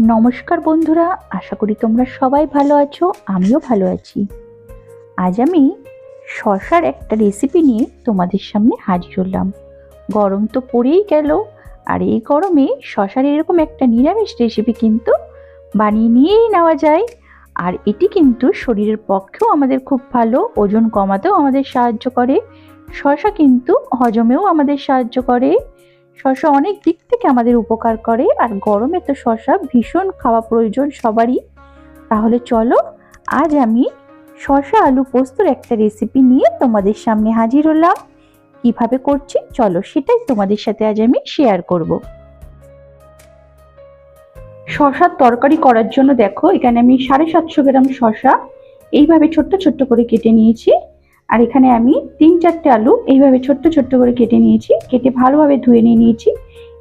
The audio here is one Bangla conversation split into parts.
নমস্কার বন্ধুরা, আশা করি তোমরা সবাই ভালো আছো, আমিও ভালো আছি। আজ আমি শশার একটা রেসিপি নিয়ে তোমাদের সামনে হাজির হলাম। গরম তো পড়েই গেল, আর এই গরমে শশার এরকম একটা নিরামিষ রেসিপি কিন্তু বানিয়ে নিয়েই নেওয়া যায়। আর এটি কিন্তু শরীরের পক্ষেও আমাদের খুব ভালো, ওজন কমাতেও আমাদের সাহায্য করে। শশা কিন্তু হজমেও আমাদের সাহায্য করে। শশা অনেক দিক থেকে আমাদের উপকার করে, আর গরমে তো শশা ভীষণ খাওয়া প্রয়োজন সবারই। তাহলে চলো, আজ আমি শশা আলু পোস্তর একটা রেসিপি নিয়ে তোমাদের সামনে হাজির হলাম। কীভাবে করছি? চলো, সেটাই তোমাদের সাথে আজ আমি শেয়ার করব। শশার তরকারি করার জন্য দেখো, এখানে আমি সাড়ে সাতশো গ্রাম শশা এইভাবে ছোট্ট ছোট্ট করে কেটে নিয়েছি। আর এখানে আমি তিন চারটে আলু এইভাবে ছোট্ট ছোট্ট করে কেটে নিয়েছি। কেটে ভালোভাবে ধুয়ে নিয়ে নিয়েছি।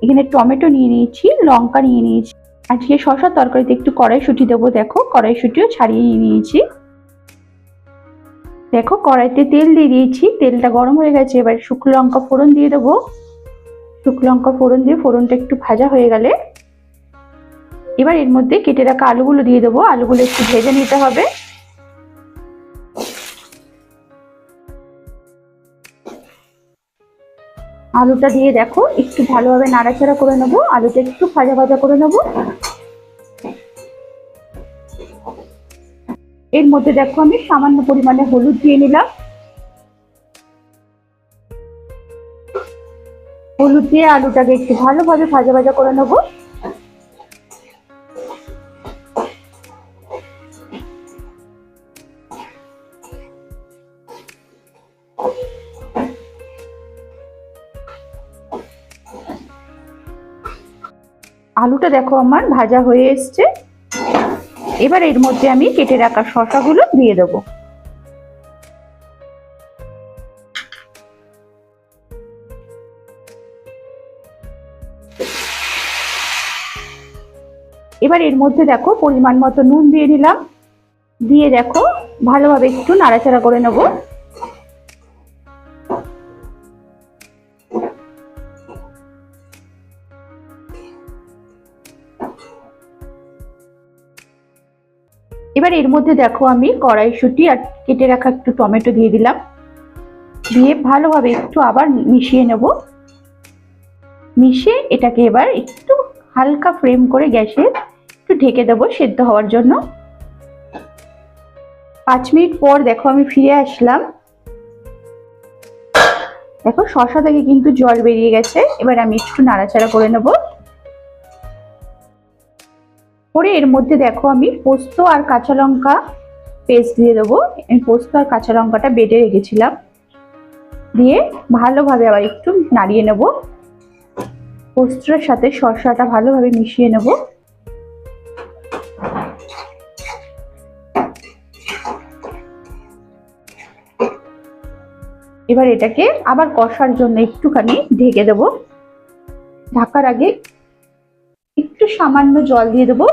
এখানে টমেটো নিয়ে নিয়েছি, লঙ্কা নিয়ে নিয়েছি। আজকে শশা তরকারিতে একটু কড়াইশুঁটি দেবো, দেখো কড়াইশুঁটিও ছাড়িয়ে নিয়ে নিয়েছি। দেখো কড়াইতে তেল দিয়ে দিয়েছি, তেলটা গরম হয়ে গেছে, এবার শুকনো লঙ্কা ফোড়ন দিয়ে দেবো। শুকনো লঙ্কা ফোড়ন দিয়ে ফোড়নটা একটু ভাজা হয়ে গেলে এবার এর মধ্যে কেটে রাখা আলুগুলো দিয়ে দেবো। আলুগুলো একটু ভেজে নিতে হবে। আলুটা দিয়ে দেখো, একটু ভালোভাবে নাড়াচাড়া করে নেব, আলুটা একটু ভাজা ভাজা করে নেব। এর মধ্যে দেখো আমি সামান্য পরিমাণে হলুদ দিয়ে নিলাম। হলুদ দিয়ে আলুটাকে একটু ভালোভাবে ভাজা ভাজা করে নেব। আলুটা দেখো আমার ভাজা হয়ে এসছে। এবার এর মধ্যে আমি কেটে রাখা শশাগুলো দিয়ে দেবো। এবার এর মধ্যে দেখো পরিমাণ মতো নুন দিয়ে নিলাম দিয়ে দেখো ভালোভাবে একটু নাড়াচাড়া করে নেব। এবার এর মধ্যে দেখো আমি কড়াইশুঁটি আর কেটে রাখা একটু টমেটো দিয়ে দিলাম। দিয়ে ভালোভাবে একটু আবার মিশিয়ে নেব। মিশিয়ে এটাকে এবার একটু হালকা ফ্রেম করে গ্যাসে একটু ঢেকে দেবো সেদ্ধ হওয়ার জন্য। পাঁচ মিনিট পর দেখো আমি ফিরে আসলাম। দেখো শশা থেকে কিন্তু জল বেরিয়ে গেছে। এবার আমি একটু নাড়াচাড়া করে নেব। করে এর মধ্যে দেখো আমি পোস্ত আর কাঁচা লঙ্কা পেস্ট দিয়ে দেবো। আমি পোস্ত আর কাঁচা লঙ্কাটা বেটে রেখেছিলাম। দিয়ে ভালোভাবে আবার একটু নাড়িয়ে নেব। পোস্তটার সাথে শসাটা ভালোভাবে মিশিয়ে নেব। এবার এটাকে আবার কষার জন্য একটুখানি ঢেকে দেব। ঢাকার আগে একটু সামান্য জল দিয়ে দেবো।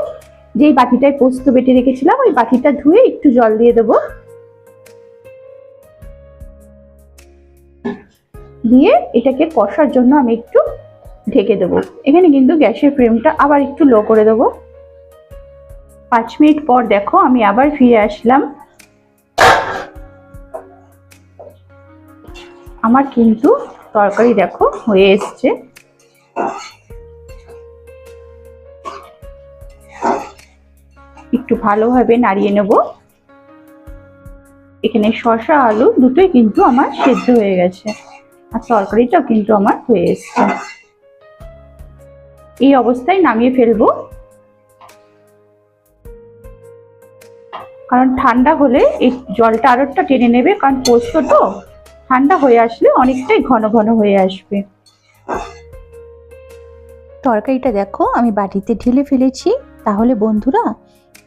যেই বাটিটায় পোস্ত বেটে রেখেছিলাম, ওই বাটিটা ধুয়ে একটু জল দিয়ে দেবো। দিয়ে এটাকে কষার জন্য আমি একটু ঢেকে দেবো। এখানে কিন্তু গ্যাসের ফ্লেমটা আবার একটু লো করে দেবো। পাঁচ মিনিট পর দেখো, আমি আবার ফিরে আসলাম। আমার কিন্তু তরকারি দেখো হয়ে এসছে। একটু ভালোভাবে নাড়িয়ে নেব। এখানে শসা, আলু দুটোই কিন্তু আমার সেদ্ধ হয়ে গেছে। আর তরকারিটাও কিন্তু আমার হয়ে এসছে। এই অবস্থায় নামিয়ে ফেলব। কারণ ঠান্ডা হলে এই জলটা আরোটা টেনে নেবে, কারণ পোস্ত তো ঠান্ডা হয়ে আসলে অনেকটাই ঘন ঘন হয়ে আসবে। তরকারিটা দেখো, আমি বাটিতে ঢেলে ফেলেছি। তাহলে বন্ধুরা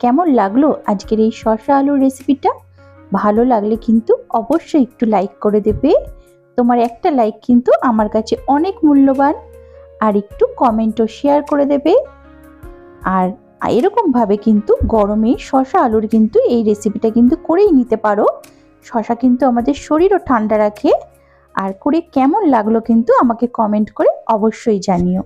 কেমন লাগল আজকের এই শসা আলুর রেসিপিটা ভালো লাগলে কিন্তু অবশ্যই একটু লাইক করে দেবে। তোমার একটা লাইক কিন্তু আমার কাছে অনেক মূল্যবান। আর একটু কমেন্টও শেয়ার করে দেবে। আর এরকমভাবে কিন্তু গরমে শশা আলুর কিন্তু এই রেসিপিটা কিন্তু করেই নিতে পারো। শশা কিন্তু আমাদের শরীরও ঠান্ডা রাখে। আর করে কেমন লাগল কিন্তু আমাকে কমেন্ট করে অবশ্যই জানিও।